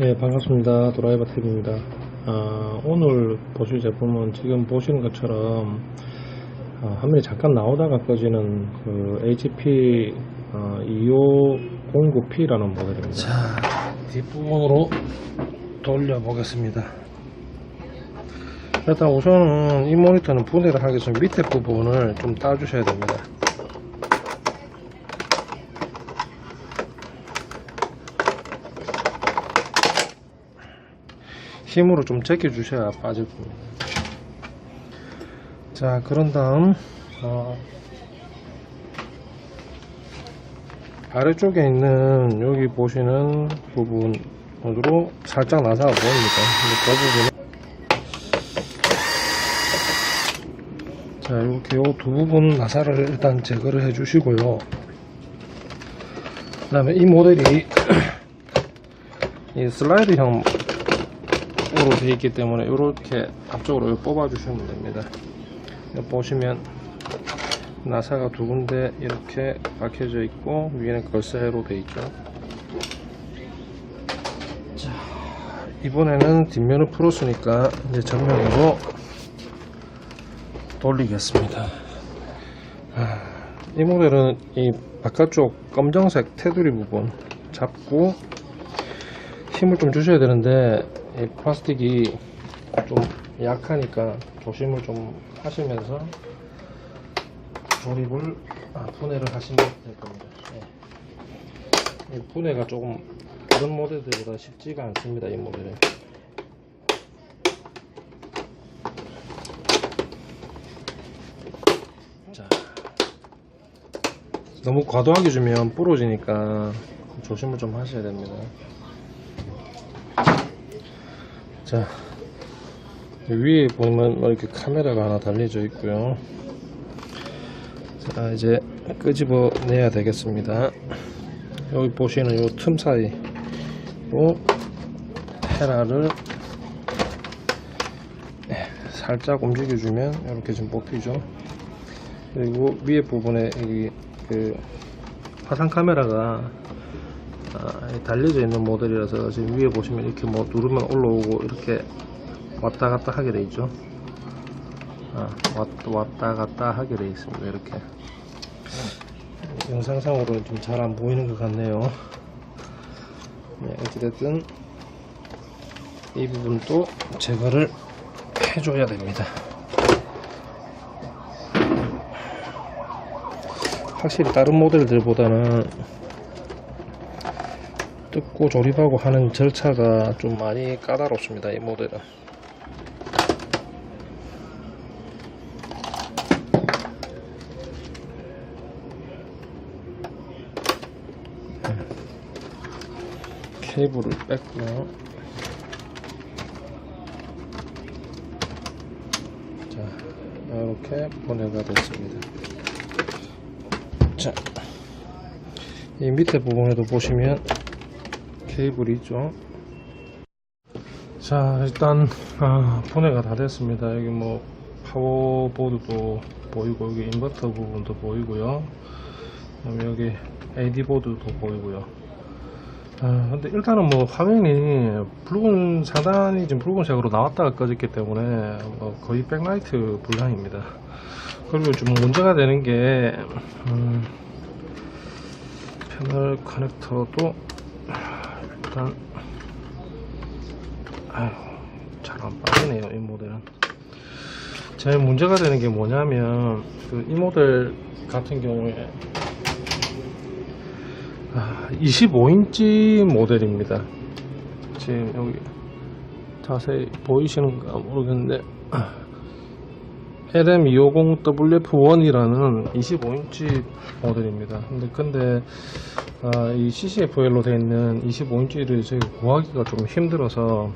네, 반갑습니다. 드라이버 TV입니다. 아, 오늘 보실 제품은 지금 보시는 것처럼 아, 화면이 잠깐 나오다가 꺼지는 그 HP 아, 2509P라는 모델입니다. 자, 뒷부분으로 돌려보겠습니다. 일단 우선은 이 모니터는 분해를 하기 전 밑에 부분을 좀 따주셔야 됩니다. 힘으로 좀 제껴주셔야 빠질 겁니다. 자, 그런 다음, 어, 아래쪽에 있는 여기 보시는 부분으로 살짝 나사가 보입니다. 그 부분은 자, 이렇게 요 두 부분 나사를 일단 제거를 해 주시고요. 그 다음에 이 모델이 이 슬라이드형 으로 되어 있기 때문에 이렇게 앞쪽으로 뽑아 주시면 됩니다. 보시면 나사가 두 군데 이렇게 박혀져 있고 위에는 걸쇠로 되어 있죠. 자 이번에는 뒷면을 풀었으니까 이제 전면으로 돌리겠습니다. 아, 이 모델은 이 바깥쪽 검정색 테두리 부분 잡고 힘을 좀 주셔야 되는데 이 플라스틱이 좀 약하니까 조심을 좀 하시면서 조립을 아, 분해를 하시면 될 겁니다. 예. 이 분해가 조금 다른 모델들보다 쉽지가 않습니다. 이 모델은. 자, 너무 과도하게 주면 부러지니까 조심을 좀 하셔야 됩니다. 자 위에 보면 뭐 이렇게 카메라가 하나 달려져 있고요. 자 이제 끄집어 내야 되겠습니다. 여기 보시는 요틈 사이로 헤라를 살짝 움직여주면 이렇게 좀 뽑히죠. 그리고 위에 부분에 여기 그 화상 카메라가 아, 달려져 있는 모델이라서 지금 위에 보시면 이렇게 뭐 누르면 올라오고 이렇게 왔다 갔다 하게 돼 있죠. 아, 왔다, 왔다 갔다 하게 돼 있습니다 이렇게. 영상상으로는 좀 잘 안 보이는 것 같네요. 네, 어찌됐든 이 부분도 제거를 해줘야 됩니다. 확실히 다른 모델들보다는 뜯고 조립하고 하는 절차가 좀 많이 까다롭습니다. 이 모델은. 케이블을 뺐고요. 자, 이렇게 분해가 됐습니다. 자, 이 밑에 부분에도 보시면 케이블이 있죠. 자 일단 아, 분해가 다 됐습니다. 여기 뭐 파워보드도 보이고 여기 인버터 부분도 보이고요. 여기 AD 보드도 보이고요. 아, 근데 일단은 뭐 화면이 붉은 상단이 지금 붉은색으로 나왔다가 꺼졌기 때문에 뭐 거의 백라이트 불량입니다. 그리고 좀 문제가 되는 게 음, 패널 커넥터도 일단 아유 잘 안 빠지네요 이 모델은. 제일 문제가 되는 게 뭐냐면 그 이 모델 같은 경우에 아, 25인치 모델입니다. 지금 여기 자세히 보이시는가 모르겠는데 LM250WF1이라는 25인치 모델입니다. 근데 근데 아, 이 CCFL로 되어 있는 25인치를 저희가 구하기가 좀 힘들어서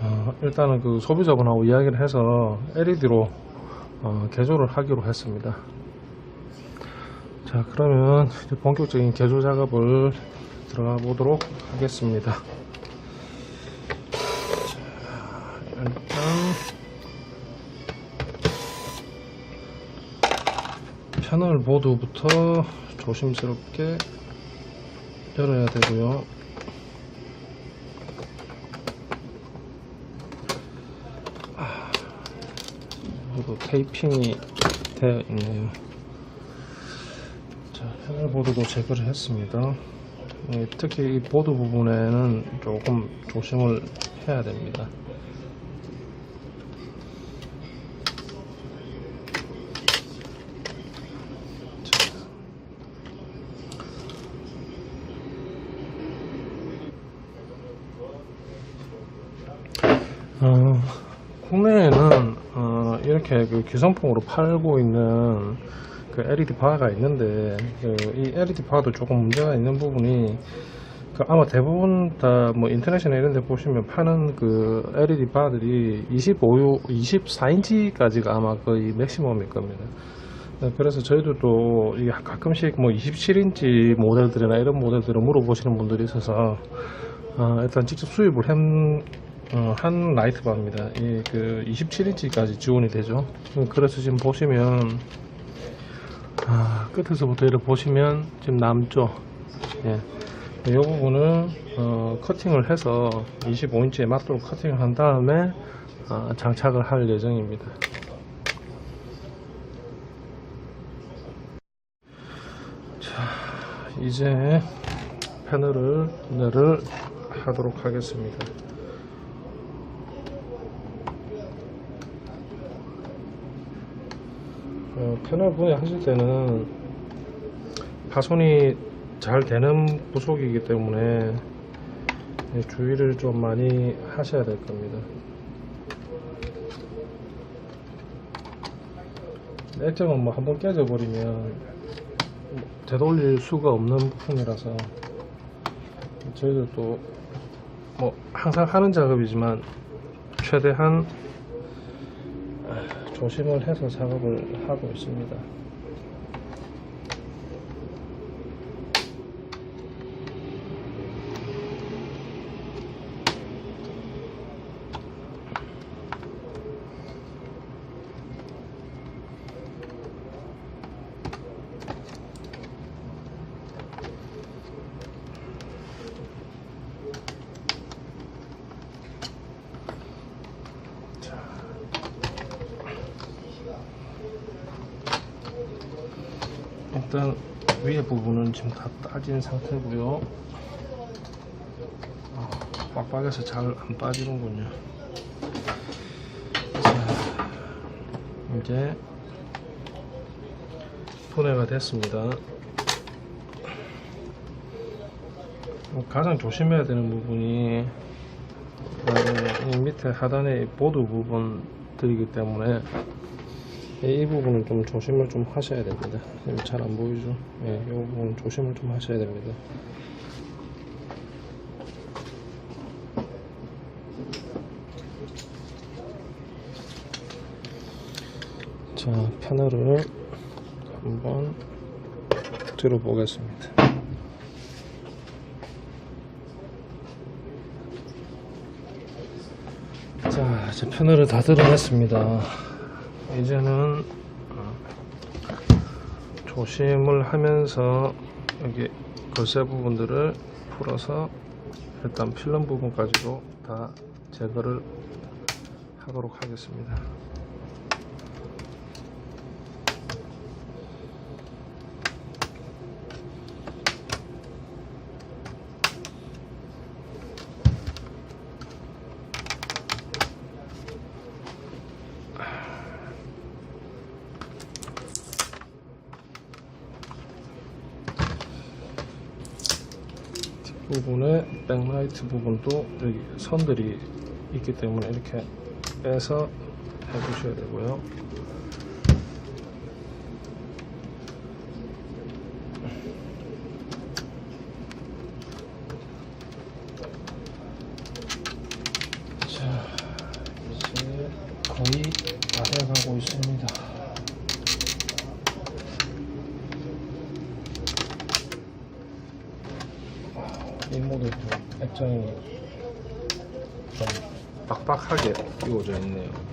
어, 일단은 그 소비자분하고 이야기를 해서 LED로 어, 개조를 하기로 했습니다. 자 그러면 본격적인 개조 작업을 들어가 보도록 하겠습니다. 패널 보드부터 조심스럽게 열어야 되고요. 아, 모두 테이핑이 되어 있네요. 자 패널 보드도 제거를 했습니다. 예, 특히 이 보드 부분에는 조금 조심을 해야 됩니다. 국내에는 어, 이렇게 그 기성품으로 팔고 있는 그 LED 바가 있는데 그 이 LED 바도 조금 문제가 있는 부분이 그 아마 대부분 다 뭐 인터넷이나 이런 데 보시면 파는 그 LED 바들이 25, 24인치까지가 아마 거의 맥시멈일 겁니다. 네, 그래서 저희도 또 가끔씩 뭐 27인치 모델들이나 이런 모델들을 물어보시는 분들이 있어서 어, 일단 직접 수입을 한, 어, 한 라이트 바입니다. 이 그 27인치까지 지원이 되죠. 음, 그래서 지금 보시면 아, 끝에서부터 이렇게 보시면 지금 남죠. 예. 이 부분은 어, 커팅을 해서 25인치에 맞도록 커팅을 한 다음에 어, 장착을 할 예정입니다. 자, 이제 패널을 하도록 하겠습니다. 어, 패널 분해하실 때는 파손이 잘 되는 부속이기 때문에 네, 주의를 좀 많이 하셔야 될 겁니다. 액정은 뭐 한번 깨져버리면 되돌릴 수가 없는 부품이라서 저희들도 뭐 항상 하는 작업이지만 최대한 조심을 해서 작업을 하고 있습니다. 일단 부분은 지금 다 따진 상태고요. 아, 빡빡해서 잘 안 빠지는군요. 자, 이제 분해가 됐습니다. 어, 가장 조심해야 되는 부분이 어, 이 밑에 하단의 보드 부분들이기 때문에 이 부분은 좀 조심을 좀 하셔야 됩니다. 잘 안 보이죠? 예, 이 부분 조심을 좀 하셔야 됩니다. 자, 패널을 한번 들어 보겠습니다. 자, 이제 패널을 다 들어냈습니다. 이제는 어, 조심을 하면서 여기 걸쇠 부분들을 풀어서 일단 필름 부분까지도 다 제거를 하도록 하겠습니다. 부분에 백라이트 부분도 여기 선들이 있기 때문에 이렇게 빼서 해주셔야 되고요. 자, 이제 거의 다 돼가고 있습니다. 이 모델도 액정이 좀 빡빡하게 끼워져 있네요.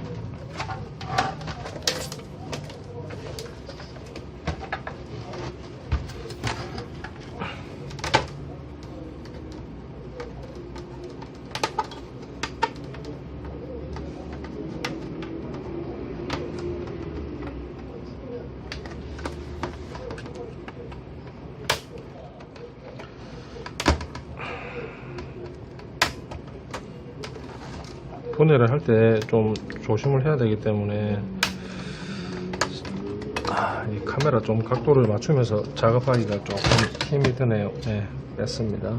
분해를 할 때 좀 조심을 해야 되기 때문에 아, 이 카메라 좀 각도를 맞추면서 작업하기가 조금 힘이 드네요. 네, 뺐습니다.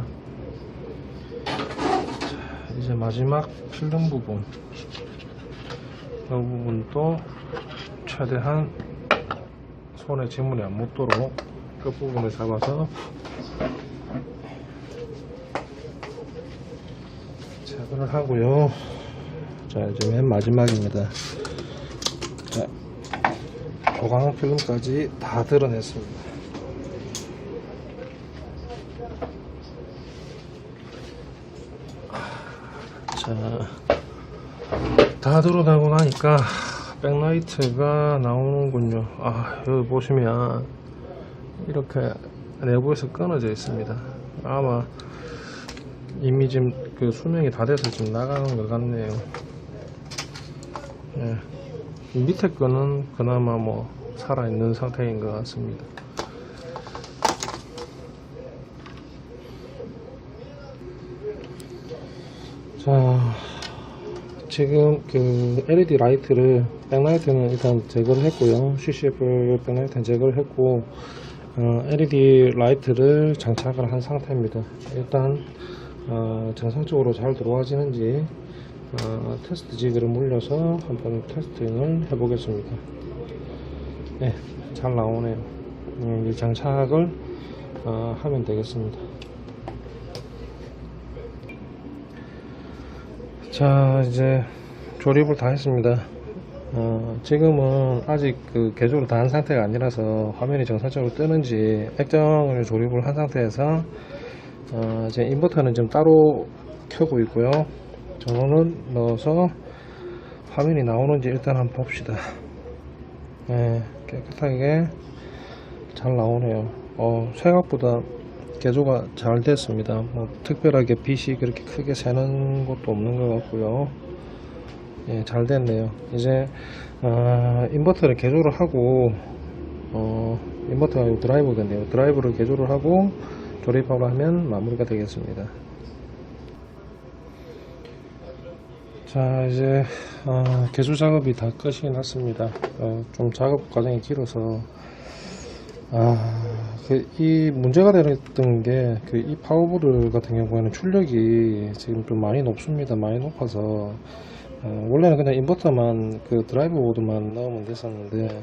자, 이제 마지막 필름 부분. 이 부분도 최대한 손에 지문이 안 묻도록 끝부분을 잡아서 제거를 하고요. 자, 이제 맨 마지막입니다. 자, 보강 필름까지 다 드러냈습니다. 자, 다 드러나고 나니까 백라이트가 나오는군요. 아, 여기 보시면 이렇게 내부에서 끊어져 있습니다. 아마 이미 지금 그 수명이 다 돼서 지금 나가는 것 같네요. 예. 이 밑에 거는 그나마 뭐 살아있는 상태인 것 같습니다. 자, 지금 그 LED 라이트를 백라이트는 일단 제거를 했고요. CCF 백라이트는 제거를 했고 어, LED 라이트를 장착을 한 상태입니다. 일단 어, 정상적으로 잘 들어와지는지 어, 테스트 지그를 물려서 한번 테스팅을 해 보겠습니다. 네, 잘 나오네요. 음, 이 장착을 어, 하면 되겠습니다. 자, 이제 조립을 다 했습니다. 어, 지금은 아직 그 개조를 다 한 상태가 아니라서 화면이 정상적으로 뜨는지 액정을 조립을 한 상태에서 어, 이제 인버터는 지금 따로 켜고 있고요. 전원은 넣어서 화면이 나오는지 일단 한번 봅시다. 네, 깨끗하게 잘 나오네요. 어, 생각보다 개조가 잘 됐습니다. 뭐 특별하게 빛이 그렇게 크게 새는 것도 없는 것 같고요. 예, 잘 됐네요. 이제 아, 인버터를 개조를 하고 어, 인버터가 드라이버겠네요. 드라이버를 개조를 하고 조립하고 하면 마무리가 되겠습니다. 자 이제 어, 개조 작업이 다 끝이 났습니다. 어, 좀 작업 과정이 길어서 아, 그, 이 문제가 되었던 게, 그, 이 파워보드 같은 경우에는 출력이 지금 좀 많이 높습니다. 많이 높아서, 어, 원래는 그냥 인버터만, 그 드라이브 보드만 넣으면 됐었는데,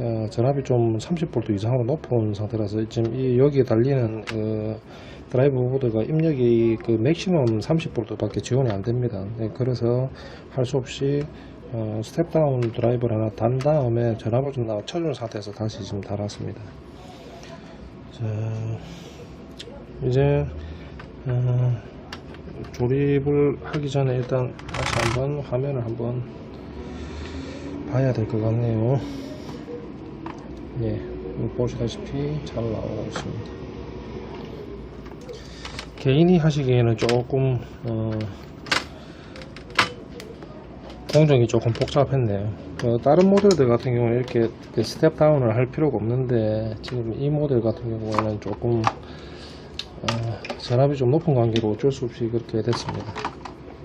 어, 전압이 좀 30V 이상으로 높은 상태라서, 지금 이, 여기에 달리는, 그, 드라이브 보드가 입력이 그 맥시멈 30V 밖에 지원이 안 됩니다. 네, 그래서 할 수 없이, 어, 스텝다운 드라이브를 하나 단 다음에 전압을 좀 낮춰준 상태에서 다시 지금 달았습니다. 자, 이제 어, 조립을 하기 전에 일단 다시 한번 화면을 한번 봐야 될 것 같네요. 예, 보시다시피 잘 나오고 있습니다. 개인이 하시기에는 조금 어, 공정이 조금 복잡했네요. 어, 다른 모델들 같은 경우는 이렇게 그 스텝 다운을 할 필요가 없는데 지금 이 모델 같은 경우는 조금 어, 전압이 좀 높은 관계로 어쩔 수 없이 그렇게 됐습니다.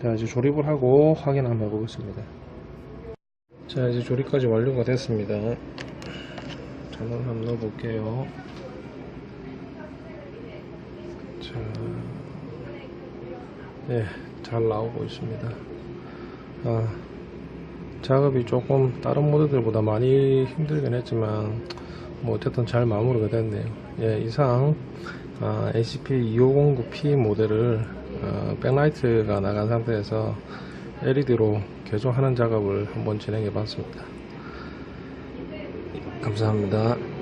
자 이제 조립을 하고 확인 한번 해보겠습니다. 자 이제 조립까지 완료가 됐습니다. 전원 한번 넣어볼게요. 자, 예, 잘 나오고 있습니다. 아, 작업이 조금 다른 모델들보다 많이 힘들긴 했지만 뭐 어쨌든 잘 마무리가 됐네요. 예, 이상 아, ACP2509P 모델을 어, 백라이트가 나간 상태에서 LED로 개조하는 작업을 한번 진행해 봤습니다. 감사합니다